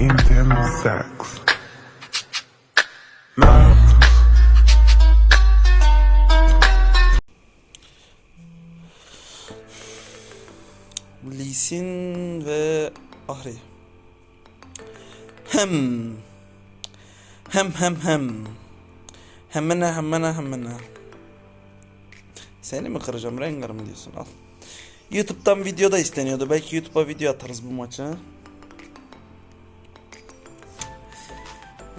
intense sex. Math. Lee Sin ve Ahri. Hem. Hem hem hem. Hemene hemene hemene. Seni mi kıracağım Rengar mı diyorsun al. Youtube'dan video da isteniyordu. Belki YouTube'a video atarız bu maçı.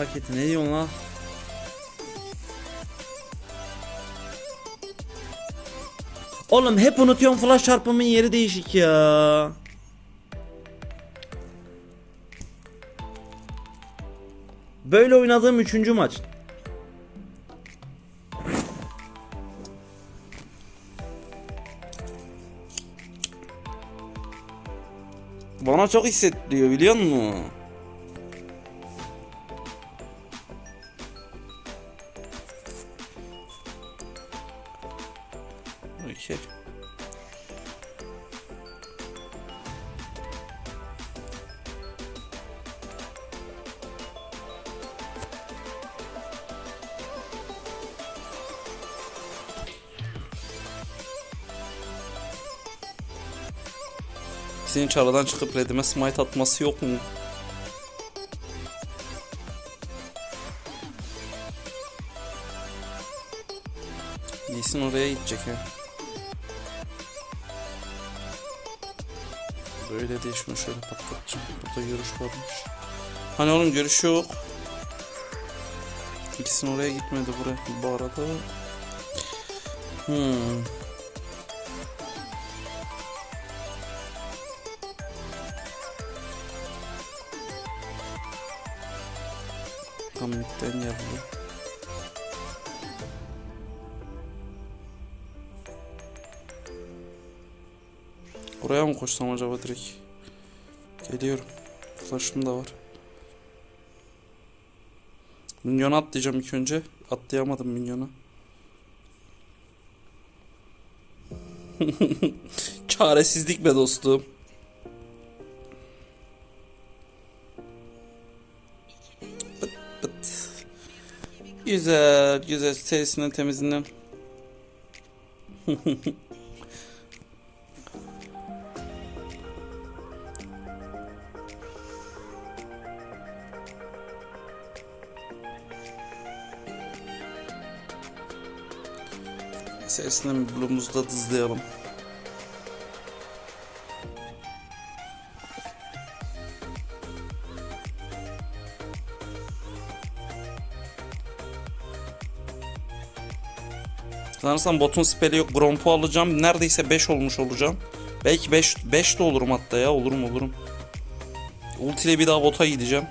paketi ne diyorsun la? Oğlum hep unutuyorum flash çarpımın yeri değişik ya. Böyle oynadığım üçüncü maç. Bana çok hissettiriyor biliyor musun? Senin çaradan çıkıp redime smite atması yok mu? Lee'sin oraya gidecek ha. Böyle değil şunu şöyle patlatacağım. Burada görüş varmış. Hani oğlum görüş yok. İkisinin oraya gitmedi buraya bu arada. Hmm. Tam geldi. Oraya mı koşsam acaba direkt? Geliyorum. Flash'ım da var. Minyona atlayacağım ilk önce. Atlayamadım minyona. Çaresizlik be dostum. Güzel, güzel. Serisinden temizinden. Serisinden bir bloğumuzu da dızlayalım. Sanırsam botun speli yok. Grompo alacağım. Neredeyse 5 olmuş olacağım. Belki 5 5 de olurum hatta ya. Olurum olurum. Ulti ile bir daha bota gideceğim.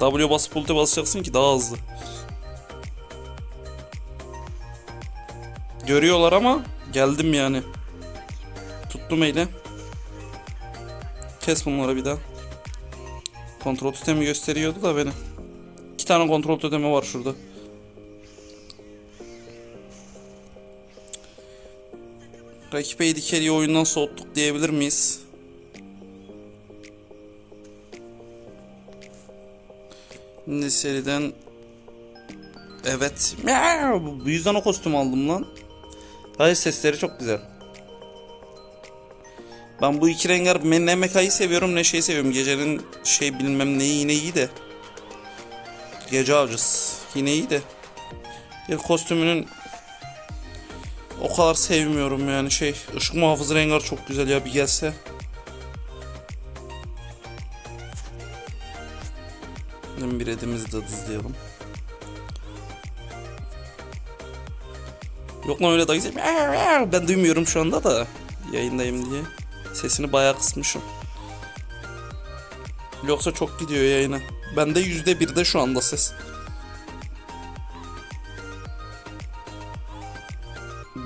W basıp ulti basacaksın ki daha hızlı. Görüyorlar ama geldim yani. Tuttum eli. Kes bunları bir daha. Kontrol totemi gösteriyordu da beni. İki tane kontrol totemi var şurada. Rakip Carry'i oyundan soğuttuk diyebilir miyiz? Şimdi seriden Evet. Bu yüzden o kostüm aldım lan. Hayır sesleri çok güzel. Ben bu iki rengar ne mekayı seviyorum ne şeyi seviyorum. Gecenin şey bilmem neyi yine iyi de. Gece avcısı yine iyi de. Bir kostümünün o kadar sevmiyorum yani şey. Işık muhafızı rengar çok güzel ya bir gelse. Bir edimizi de dızlayalım. Yok lan öyle dayı Ben duymuyorum şu anda da. Yayındayım diye. Sesini bayağı kısmışım. Yoksa çok gidiyor yayına. Bende yüzde birde şu anda ses.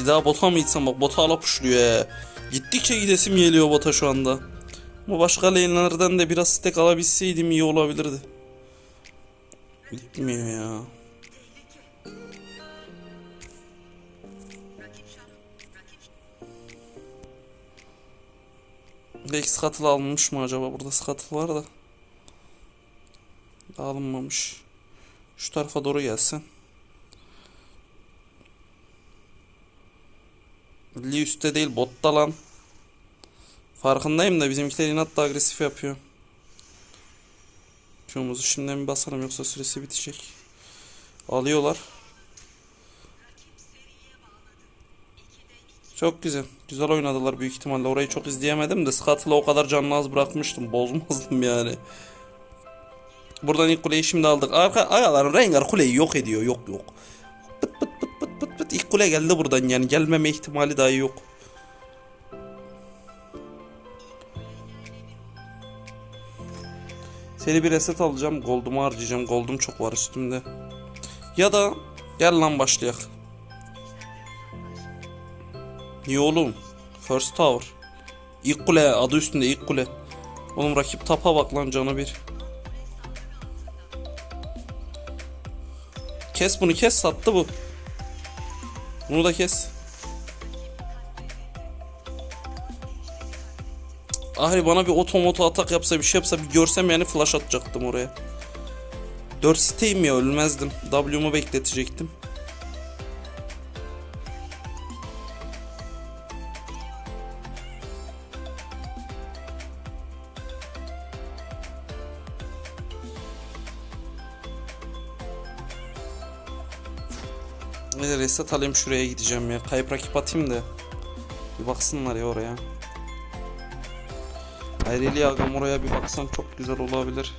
Bir daha bota mı gitsem bak bota ala puşluyor ya. Gittikçe gidesim geliyor bota şu anda. Ama başka lane'lerden de biraz stack alabilseydim iyi olabilirdi. Gitmiyor ya. Belki scuttle alınmış mı acaba? Burada scuttle var da. Alınmamış. Şu tarafa doğru gelsin. Lee üstte değil botta lan. Farkındayım da bizimkiler inatla agresif yapıyor. Q'muzu şimdiden bir basalım yoksa süresi bitecek. Alıyorlar. Çok güzel. Güzel oynadılar büyük ihtimalle. Orayı çok izleyemedim de Scuttle'ı o kadar canlı az bırakmıştım. Bozmazdım yani. Buradan ilk kuleyi şimdi aldık. Arka ayalar Rengar kuleyi yok ediyor. Yok yok. Pıt pıt. İlk kule geldi buradan yani. Gelmeme ihtimali dahi yok. Seni bir reset alacağım. Gold'umu harcayacağım. Gold'um çok var üstümde. Ya da gel lan başlayak. İyi oğlum. First tower. İlk kule adı üstünde ilk kule. Oğlum rakip tapa bak lan canı bir. Kes bunu kes sattı bu. Bunu da kes. Ahri bana bir otomoto atak yapsa bir şey yapsa bir görsem yani flash atacaktım oraya. 4 siteyim ya ölmezdim. W'mu bekletecektim. Reset alayım şuraya gideceğim ya. Kayıp rakip atayım da. Bir baksınlar ya oraya. Ayreli agam oraya bir baksan çok güzel olabilir.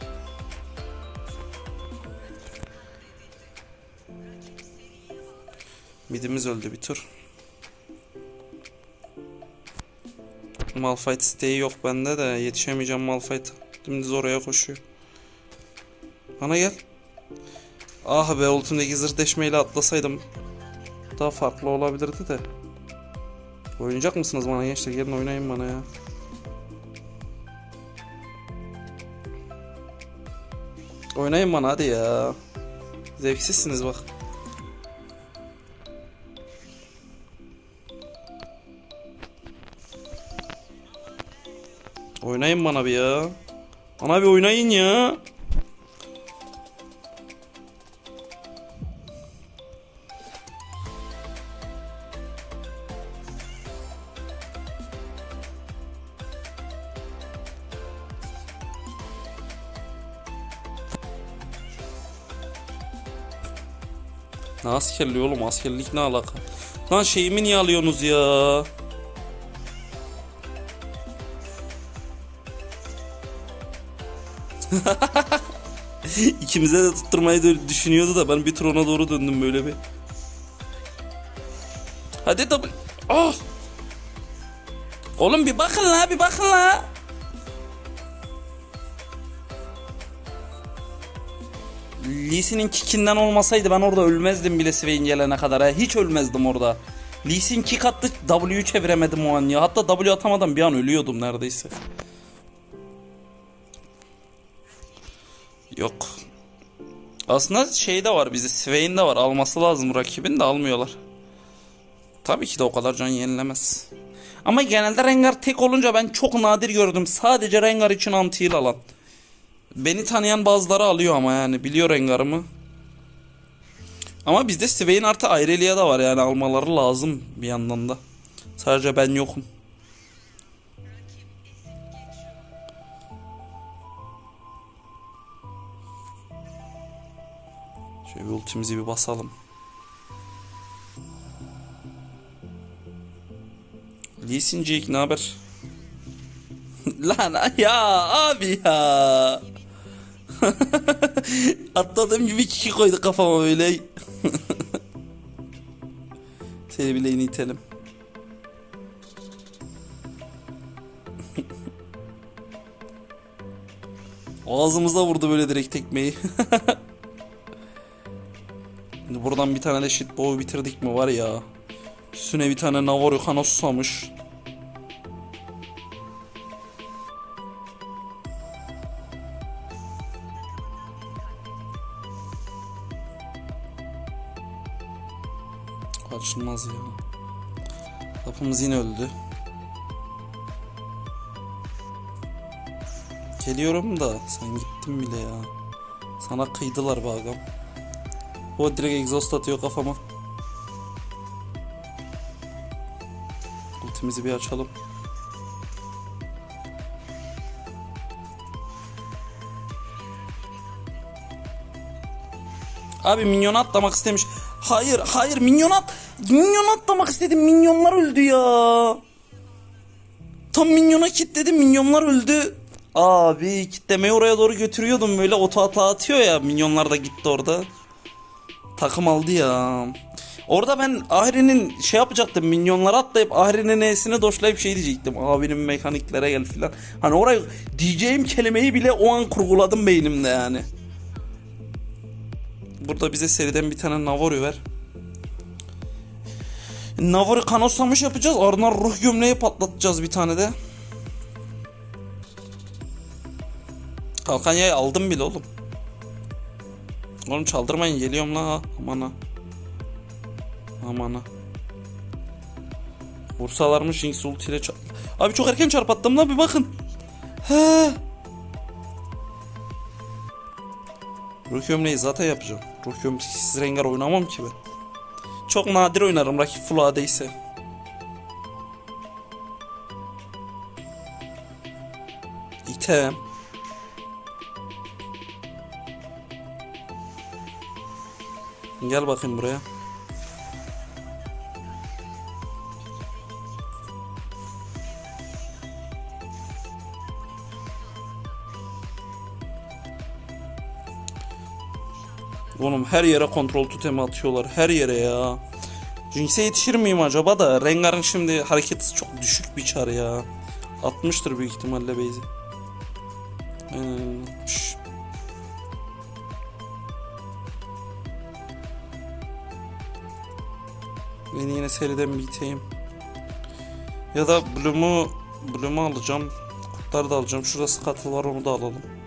Midimiz öldü bir tur. Malphite siteyi yok bende de yetişemeyeceğim Malphite. Dümdüz oraya koşuyor. Bana gel. Ah be ultimdeki zırh deşmeyle atlasaydım daha farklı olabilirdi de. Oynayacak mısınız bana gençler? Gelin oynayın bana ya. Oynayın bana hadi ya. Zevksizsiniz bak. Oynayın bana bir ya. Bana bir oynayın ya. Ne askerliği oğlum askerlik ne alaka? Lan şeyimi niye alıyorsunuz ya? İkimize de tutturmayı düşünüyordu da ben bir tur ona doğru döndüm böyle bir. Hadi double. Ah! Oğlum bir bakın la bir bakın la. Lee'sinin kickinden olmasaydı ben orada ölmezdim bile Swain gelene kadar. ha. Hiç ölmezdim orada. Lee Sin kick attı W'yu çeviremedim o an ya. Hatta W atamadan bir an ölüyordum neredeyse. Yok. Aslında şey de var bizi Swain de var. Alması lazım rakibin de almıyorlar. Tabii ki de o kadar can yenilemez. Ama genelde Rengar tek olunca ben çok nadir gördüm. Sadece Rengar için anti alan. Beni tanıyan bazıları alıyor ama yani biliyor Rengar'ımı. Ama bizde Swain artı Irelia da var yani almaları lazım bir yandan da. Sadece ben yokum. Şöyle bir ultimizi bir basalım. Lee Sin Jake ne haber? Lan ya abi ya. Atladığım gibi kiki koydu kafama öyle. Seni bile initelim. Ağzımıza vurdu böyle direkt tekmeyi. Buradan bir tane de shitbow'u bitirdik mi var ya. Üstüne bir tane Navarro Kanos samış. Kapımız yine öldü. Geliyorum da sen gittin bile ya. Sana kıydılar be agam. O direkt egzoz atıyor kafama. Ultimizi bir açalım. Abi minyon atlamak istemiş. Hayır hayır minyon at. Minyon atlamak istedim. Minyonlar öldü ya. Tam minyona kilitledim. Minyonlar öldü. Abi kitlemeyi oraya doğru götürüyordum. Böyle oto hata atıyor ya. Minyonlar da gitti orada. Takım aldı ya. Orada ben Ahri'nin şey yapacaktım. Minyonlara atlayıp Ahri'nin E'sini doşlayıp şey diyecektim. Abinin mekaniklere gel filan. Hani oraya diyeceğim kelimeyi bile o an kurguladım beynimde yani. Burada bize seriden bir tane Navori ver. Navori kanoslamış yapacağız. Ardından ruh gömleği patlatacağız bir tane de. Kalkanyayı aldım bile oğlum. Oğlum çaldırmayın geliyorum la ha. Aman ha. Aman ha. Vursalarmış Jinx ulti ile çarp... Abi çok erken çarpattım la bir bakın. He. Ruh gömleği zaten yapacağım. Ruh gömleğisiz rengar oynamam ki ben. Çok nadir oynarım rakip full AD ise. İtem. Gel bakayım buraya. Oğlum her yere kontrol tutemi atıyorlar. Her yere ya. Jinx'e yetişir miyim acaba da? Rengar'ın şimdi hareketi çok düşük bir çar ya. Atmıştır büyük ihtimalle base'i. Aynen atmış. Ben yine seriden biteyim. Ya da Bloom'u Bloom'u alacağım. Kurtları da alacağım. Şurası katıl var onu da alalım.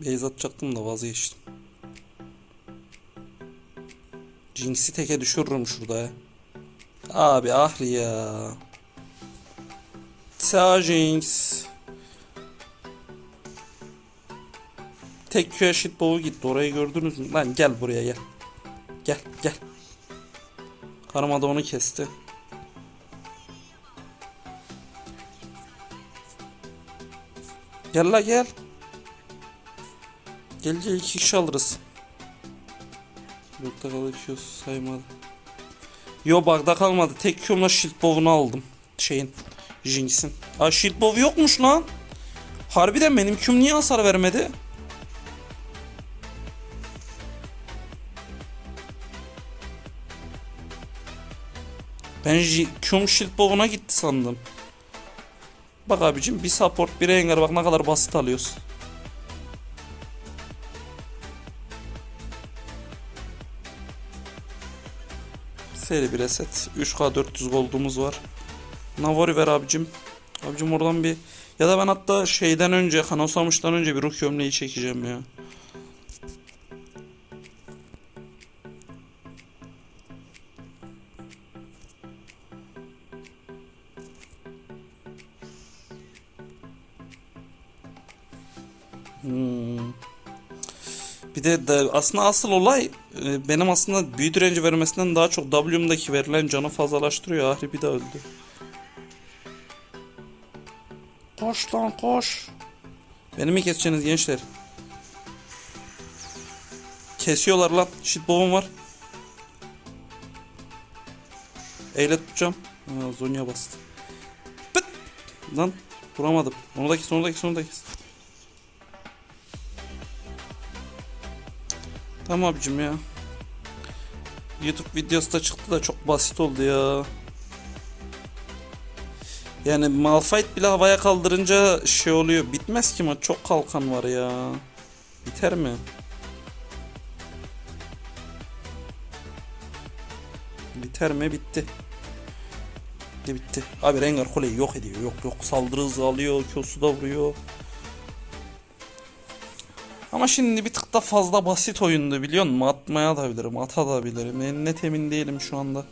Beyz atacaktım da vazgeçtim. Jinx'i teke düşürürüm şurada ya. Abi ahri ya. Sağ Jinx. Tek Q'ya shitbow'u gitti. Orayı gördünüz mü? Lan gel buraya gel. Gel gel. Karma da onu kesti. Gel la gel. Gel gel iki kişi alırız. Yokta kalışıyor saymadı. Yo bug'da kalmadı. Tek Q'mla shield bow'unu aldım. Şeyin. Jinx'in. Aa shield bow yokmuş lan. Harbiden benim Q'm niye hasar vermedi? Ben Q'm shield bow'una gitti sandım. Bak abicim bir support bir engar bak ne kadar basit alıyoruz. Seri bir reset. 3K 400 gold'umuz var. Navari ver abicim. Abicim oradan bir ya da ben hatta şeyden önce Kanosamış'tan önce bir ruh gömleği çekeceğim ya. Bir de, de aslında asıl olay e, benim aslında büyü direnci vermesinden daha çok W'mdaki verilen canı fazlalaştırıyor. Ahri bir de öldü. Koş lan koş. Beni mi keseceksiniz gençler? Kesiyorlar lan. Shitbom'um var. Eyle tutacağım. Ha, Zonya bastı. Pıt. Lan vuramadım. Onu da kes, onu da kes, onu da kes. Tamam ya. YouTube videosu da çıktı da çok basit oldu ya. Yani Malphite bile havaya kaldırınca şey oluyor. Bitmez ki maç. Çok kalkan var ya. Biter mi? Biter mi? Bitti. Bitti bitti. Abi Rengar kuleyi yok ediyor. Yok yok saldırı hızı alıyor. Q'su da vuruyor. Ama şimdi bir tık da fazla basit oyundu biliyor musun? Atmaya da bilirim, atabilirim. Ben net emin değilim şu anda.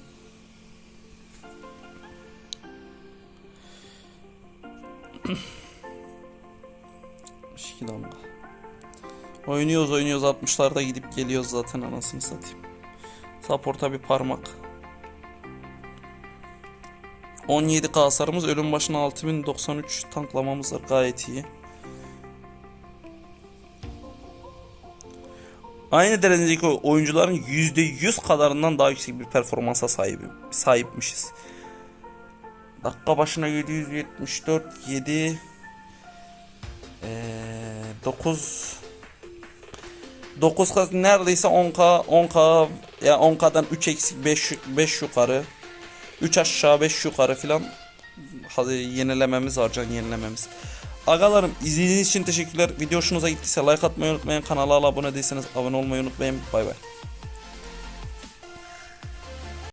İki. Oynuyoruz oynuyoruz 60'larda gidip geliyoruz zaten anasını satayım. Support'a bir parmak. 17k hasarımız ölüm başına 6093 tanklamamız var gayet iyi. Aynı derecedeki oyuncuların %100 kadarından daha yüksek bir performansa sahibi, sahipmişiz. Dakika başına 774 7 ee, 9 9 neredeyse 10k 10k ya 10k'dan 3 eksik 5 5 yukarı 3 aşağı 5 yukarı filan yenilememiz var can yenilememiz. Agalarım izlediğiniz için teşekkürler. Video hoşunuza gittiyse like atmayı unutmayın. Kanala abone değilseniz abone olmayı unutmayın. Bay bay.